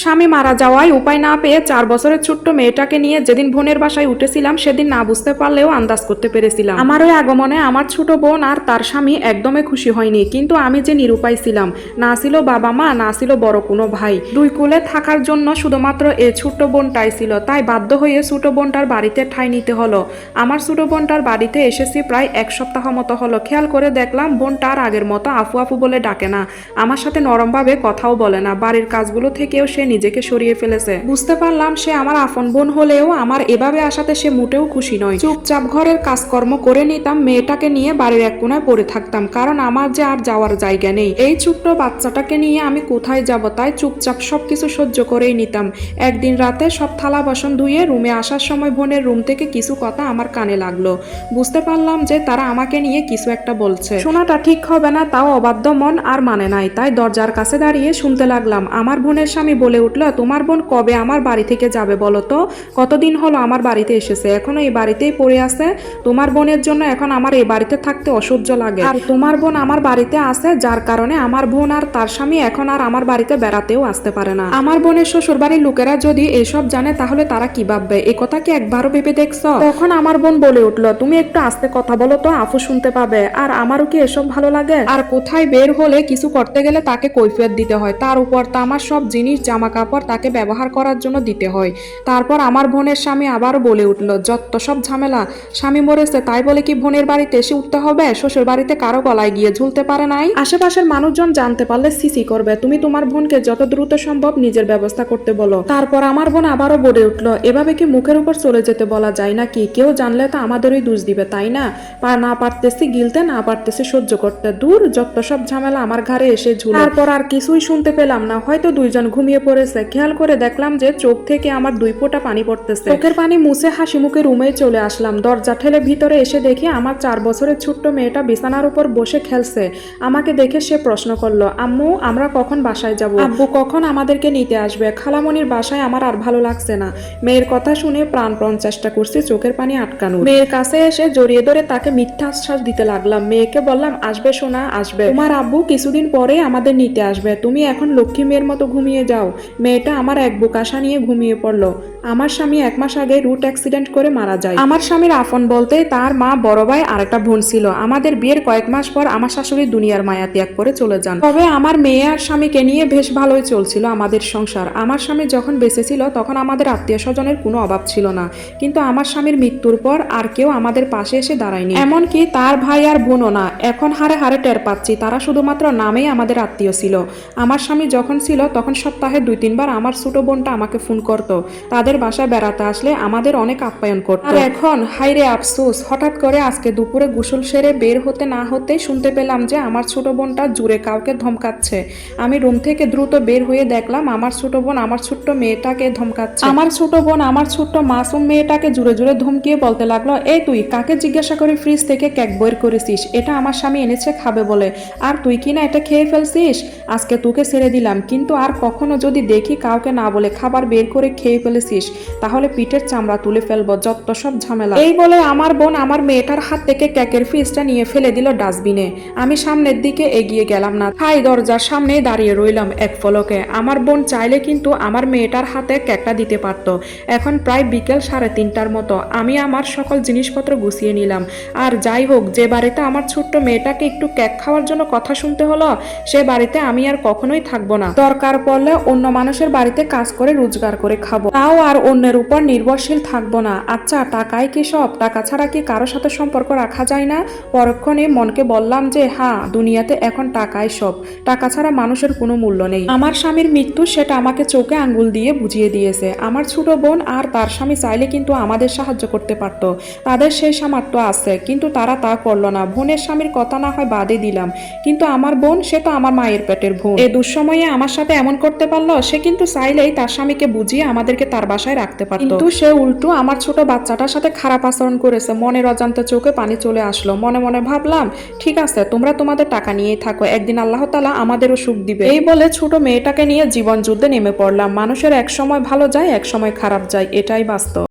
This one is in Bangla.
স্বামী মারা যাওয়ায় উপায় না পেয়ে চার বছরের ছোট্ট মেয়েটাকে নিয়ে যেদিন বোনের বাসায় উঠেছিলাম, সেদিন না বুঝতে পারলেও আন্দাজ করতে পেরেছিলাম। আমার ওই আগমনে আমার ছোট বোন আর তার স্বামী একদমই খুশি হয়নি, কিন্তু আমি যে নিরুপায় ছিলাম, না ছিল বাবা মা, না ছিল বড় কোনো ভাই। দুই কুলে থাকার জন্য শুধুমাত্র এই ছোট্ট বোনটাই ছিল, তাই বাধ্য হয়ে ছোট বোনটার বাড়িতে ঠাঁই নিতে হলো। আমার ছোট বোনটার বাড়িতে এসেছি প্রায় এক সপ্তাহ মতো হলো, খেয়াল করে দেখলাম বোনটা আর আগের মতো আফু আফু বলে ডাকে না, আমার সাথে নরমভাবে কথাও বলে না, বাড়ির কাজগুলো থেকেও সে নিজেকে সরিয়ে ফেলেছে। বুঝতে পারলাম সে আমার আপন বোন হলেও আমার এভাবে আসাতে সে মোটেও খুশি নয়। চুপচাপ ঘরের কাজকর্ম করে নিতাম, মেয়েটাকে নিয়ে বাড়ির এক কোনায় পড়ে থাকতাম, কারণ আমার যে আর যাওয়ার জায়গা নেই। এই ছোট্ট বাচ্চাটাকে নিয়ে আমি কোথায় যাব তাই চুপচাপ সবকিছু সহ্য করেই নিতাম। একদিন রাতে সব থালা বাসন ধুয়ে রুমে আসার সময় বোনের রুম থেকে কিছু কথা আমার কানে লাগল। বুঝতে পারলাম যে তারা আমাকে নিয়ে কিছু একটা বলছে। শোনাটা ঠিক হবে না, তাও অবাধ্য মন আর মানে নাই, তাই দরজার কাছে দাঁড়িয়ে শুনতে লাগলাম। আমার বোনের স্বামী বলে উঠল, তোমার বোন কবে আমার বাড়ি থেকে যাবে বলো তো? কতদিন হলো আমার বাড়িতে এসেছে? এখনও এই বাড়িতেই পড়ে আছে? তোমার বোনের জন্য এখন আমার এই বাড়িতে থাকতে অসহ্য লাগে। আর তোমার বোন আমার বাড়িতে আছে, যার কারণে আমার বোন আর তার স্বামী এখন আর আমার বাড়িতে বেড়াতেও আসতে পারে না। আমার বোনের শ্বশুর বাড়ির লোকেরা যদি এসব জানে, তাহলে তারা কি ভাববে? এ কথা কি একবারও ভেবে দেখছ? তখন আমার বোন বলে উঠল, তুমি একটু আস্তে কথা বলো তো, আফু শুনতে পাবে। আর আমারও কি এসব ভালো লাগে? আর কোথায় বের হলে কিছু করতে গেলে তাকে কৈফিয়ত দিতে হয়? তার উপর তা আমার সব জিনিস জামা কাপড় তাকে ব্যবহার করার জন্য দিতে হয়। তারপর আমার বোনের স্বামী আবার বলে উঠল যত সব ঝামেলা। স্বামী মরেছে, তাই বলে কি বোনের বাড়িতে এসে উঠতে হবে? শ্বশুর বাড়িতে কারও গলায় গিয়ে ঝুলতে পারে নাই? আশেপাশের মানুষজন জানতে পারলে সিসি করবে। তুমি তোমার বোনকে যত দ্রুত সম্ভব নিজের ব্যবস্থা করতে বলো। তারপর আমার বোন আবারও বলে উঠল, এভাবে কি মুখের উপর চলে যেতে বলা যায় নাকি? কেউ জানলে তো আমাদেরই দোষ দিবে, তাই না? না পারতেছি গিলতে, না পারতেছি সহ্য করতে। দূর যত সব ঝামেলা আমার ঘাড়ে এসে ঝুলে। তারপর আর কিছুই শুনতে পেলাম না। হয়তো দুইজন ঘুমিয়ে পড়েছে। খেয়াল করে দেখলাম যে চোখ থেকে আমার দুই ফোঁটা পানি পড়তেছে। চোখের পানি মুছে হাসি মুখে রুমে চলে আসলাম। দরজা ঠেলে ভিতরে এসে দেখি আমার চার বছরের ছোট্ট মেয়েটা বিছানার উপর বসে খেলছে। আমাকে দেখে সে প্রশ্ন করল, আম্মু, আমরা কখন বাসায় যাব? আব্বু, কখন আমাদেরকে নিতে আসবে? খালামনির বাসায় আমার আর ভালো লাগছে না। মেয়ের কথা শুনে প্রাণপণ চেষ্টা করছি চোখের পানি আটকানো মেয়ের কাছে এসে জড়িয়ে ধরে তাকে মিথ্যা আশ্বাস দিতে লাগলাম। মেয়েকে বললাম, আসবে সোনা, আসবে। তোমার আব্বু কিছুদিন পরে আমাদের নিতে আসবে। তুমি এখন লক্ষ্মী মেয়ের মতো ঘুমিয়ে যাও। মেয়েটা আমার এক বোকাশা নিয়ে ঘুমিয়ে পড়ল। আমার স্বামী এক মাস আগে রুট অ্যাক্সিডেন্ট করে মারা যায়। আমার স্বামীর আফন বলতে তার মা বড় ভাই আর একটা বোন ছিল। আমাদের বিয়ের কয়েক মাস পর আমার শাশুড়ি দুনিয়ার মায়া ত্যাগ করে চলে যান। তবে আমার মেয়ে আর স্বামীকে নিয়ে বেশ ভালোই চলছিল আমাদের সংসার। আমার স্বামী যখন বেঁচে ছিল তখন আমাদের আত্মীয় স্বজনের কোনো অভাব ছিল না। কিন্তু আমার স্বামীর মৃত্যুর পর আর কেউ আমাদের পাশে এসে দাঁড়ায়নি। এমনকি তার ভাই আর বোনও না। এখন হারে হারে টের পাচ্ছি, তারা শুধুমাত্র নামেই আমাদের আত্মীয় ছিল। আমার স্বামী যখন ছিল তখন সপ্তাহে দুই তিনবার আমার ছোট বোনটা আমাকে ফোন করতো। তাদের বাসায় বেড়াতে আসলে আমাদের অনেক আপ্যায়ন করতো। আর এখন হাইরে আফসোস হঠাৎ করে আজকে দুপুরে গোসল সেরে বের হতে না হতে শুনতে পেলাম যে আমার ছোট বোনটা জুড়ে কাউকে ধমকাচ্ছে। আমি রুম থেকে দ্রুত বের হয়ে দেখলাম আমার ছোট বোন আমার ছোট্ট মেয়েটাকে ধমকাচ্ছে। আমার ছোট বোন আমার ছোট্ট মাসুম মেয়েটাকে জুড়ে জুড়ে ধমকিয়ে বলতে লাগল এ তুই কাকে জিজ্ঞাসা করে ফ্রিজ থেকে কেক বের করেছিস? এটা আমার স্বামী এনেছে খাবে বলে। আর তুই কি না এটা খেয়ে ফেলছিস? আজকে তোকে ছেড়ে দিলাম কিন্তু আর কখনো যদি দেখি কাউকে না বলে খাবার বের করে খেয়ে ফেলেছিস তাহলে পিঠের চামড়া তুলে ফেলব, যত সব ঝামেলা। এই বলে আমার বোন আমার মেয়েটার হাত থেকে কেকের ফিসটা নিয়ে ফেলে দিল ডাস্টবিনে। আমি সামনের দিকে এগিয়ে গেলাম না। হাই দরজার সামনে দাঁড়িয়ে রইলাম এক ফলকে। আমার বোন চাইলে কিন্তু আমার মেয়েটার হাতে কেকটা দিতে পারতো। এখন প্রায় বিকেল সাড়ে তিনটার মতো। আমি আমার সকল জিনিসপত্র গুছিয়ে নিলাম। আর যাই হোক, যে বাড়িতে আমার ছোট্ট মেয়েটাকে একটু কেক খাওয়ার জন্য কথা শুনতে হলো, সে বাড়িতে আমি আর কখনোই থাকব না। দরকার পড়লে অন্য মানুষের বাড়িতে কাজ করে রোজগার করে খাব। তাও আর অন্যের উপর নির্ভরশীল থাকব না। আচ্ছা টাকায় কি সব? টাকা ছাড়া কি কারও সাথে সম্পর্ক রাখা যায় না? পরক্ষণে মনকে বললাম যে হ্যাঁ দুনিয়াতে এখন টাকাই সব। টাকা ছাড়া মানুষের কোনো মূল্য নেই। আমার স্বামীর মৃত্যু সেটা আমাকে চোখে আঙ্গুল দিয়ে বুঝিয়ে দিয়েছে। আমার ছোট বোন আর তার স্বামী চাইলে কিন্তু আমাদের সাহায্য করতে পারত। তাদের সেই সামর্থ্য আছে, কিন্তু তারা তা করল না। বোনের স্বামীর কথা না হয় বাদে দিলাম। কিন্তু আমার বোন, সে তো আমার মায়ের পেটের বোন। এ দুঃসময়ে আমার সাথে এমন করতে পারল, সে কিন্তু চাইলেই তার স্বামীকে বুঝিয়ে আমাদেরকে তার বাসায় রাখতে পারত। কিন্তু সে উল্টো আমার ছোট বাচ্চাটার সাথে খারাপ আচরণ করেছে। মনের অজান্তে চোখে পানি চলে আসলো। মনে মনে ভাবলাম, ঠিক আছে, তোমরা তোমাদের টাকা নিয়েই থাকো। একদিন আল্লাহ তালা আমাদেরও সুখ দিবে। এই বলে ছোট মেয়েটাকে নিয়ে জীবন যুদ্ধে নেমে পড়লাম। মানুষের এক সময় ভালো যায় এক সময় খারাপ যায়, এটাই বাস্তব।